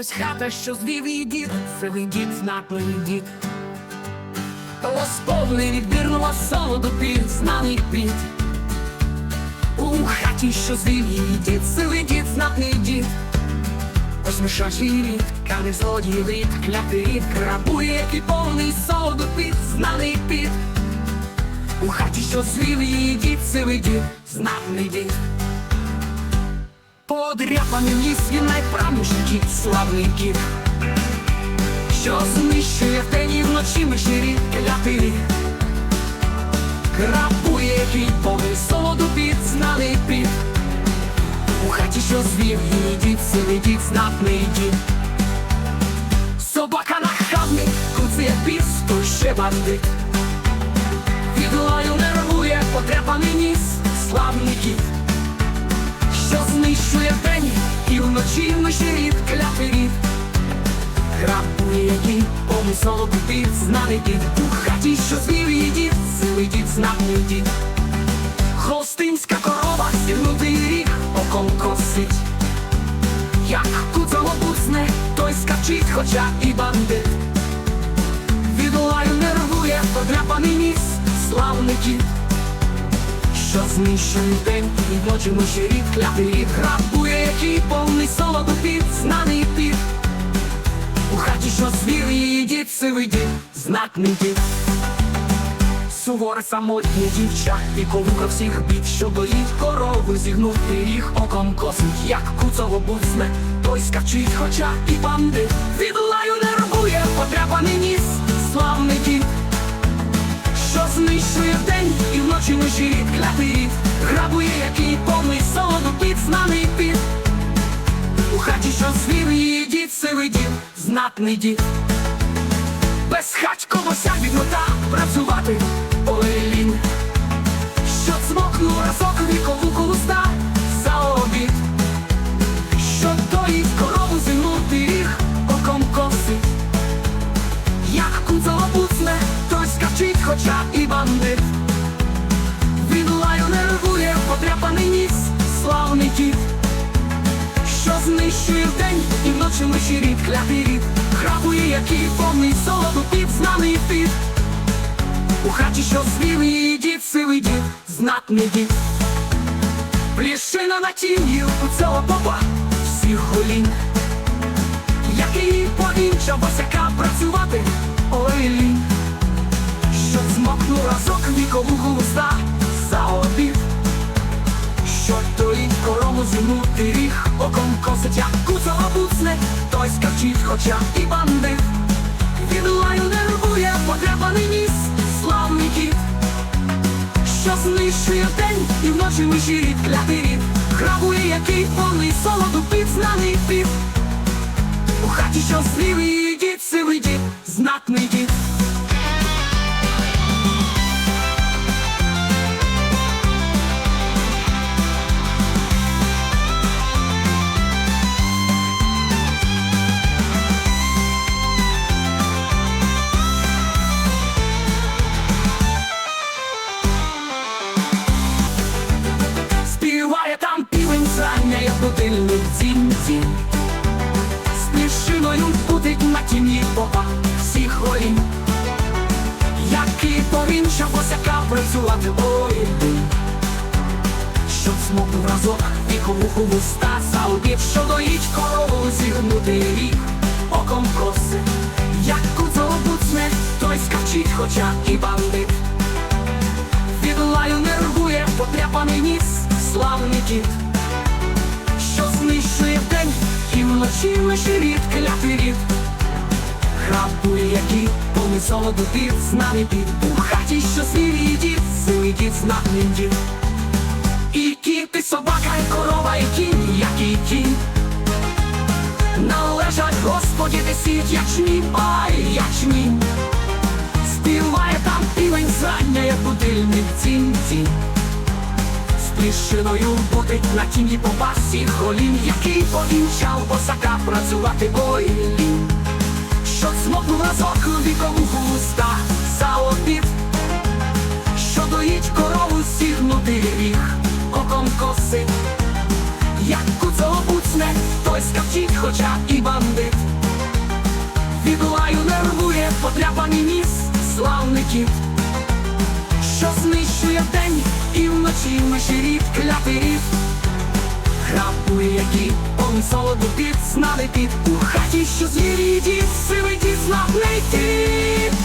Ось хата, що звів її дід, це дід знатний дід. Ось повний відбірного солоду під знаний під. У хаті, що звів її дід, це дід знатний дід. Ось мишачий рід, кане злодій рід, клятий рід, крабує, який повний солоду під знаний під. У хаті, що звів її дід, це дід, знатний дід. Подряпаний ліс він найправніший кіт, славний кіт, що знищує вдень і вночі миширі клятий. Крапує який повний солоду під знаний під. У хаті, що звів її дід, сивий дід, знатний дід. Собака нахабний, куцеє піс, то ще бандит. Від лаю нервує, вночі мишерід клятий рід. Грабує який повний солоду під знаний дід У хаті, що звів її дід, силий знатний дід. Холстинська корова, зігнутий ріг, оком косить. Як куцало буцне, той скачить, хоча і бандит. Від лаю нервує, подряпаний ніс, славний кіт що знищує день і ночі ночі рід клятий рід Грабує, який повний солоду під знаний під У хаті, що звір її дід, сивий дід, знатний дід. Суворе самотнє дівча, і колука всіх бід, що доїть корову, зігнути їх оком косить, як куцово бусне, той скачить, хоча і бандит Від лаю нервує, потряпаний ніс, славний дід. Що знищує вдень і вночі межі клятий рід. Грабує, який повний солоду під знаний під Хаті, що звів її дід, сивий дід, знатний дід Безхатько босяк від гота працювати лінь. Що цмокнув разок вікову колуста за обід. Що доїть корову зимнути ріг оком косить як куцало буцне, той скачить, хоча і бандит. Від лаю нервує подряпаний ніс, славний що знищує вдень і вночі лише рід, клятий рід, храпує, який повний солоду під знаний під. У хаті, що її дід, сивий дід, знатний дід. Пліщина на тім'ї у цього попа, всіх голінь який повінчав босяка працювати, ой лінь той скачить, хоча і бандит Від лаю нервує потребаний ніс, славний кіт. Що знищує день і вночі миші рід, клятий рід. Грабує, який повний солоду під знаний під у хаті, що слів її дід, сивий дід, знатний дід. Дзінь-дзінь Спішиною будить на тіні попа всіх голінь Який повінчав босяка працювати ой. Щоб смокнув разок вікову хвоста за обід, що доїть корову зігнути ріг оком коси Як куцало буцне, той скачить, хоча і бандит. Від лаю нервує потряпаний ніс, славний кіт вночі лише рід, клятий рід. Храбує, який повний солоду під, знаний під. У хаті, що свій дід, силий дід, знатний дід. І кіт, і собака, і корова, і кінь, як і кінь. Належать Господі десять ячмінь, ай, ячмінь Співає там півень зрання, як будильник цінь-цінь плішиною будить на тіні попасі холін, який повінчав босака працювати воїн, що смокнула зок вікову густа за обід, що доїть корову сігнути ріг, оком коси, як куцого буцне, той скавчить, хоча і бандит. Відлаю нервує потряпаний ніс славників, що знищує день і вночі миширів клятий рід. Храпує які, он солоду під, знаний під У хаті, що звірі дід, сивий дід, знатний кіт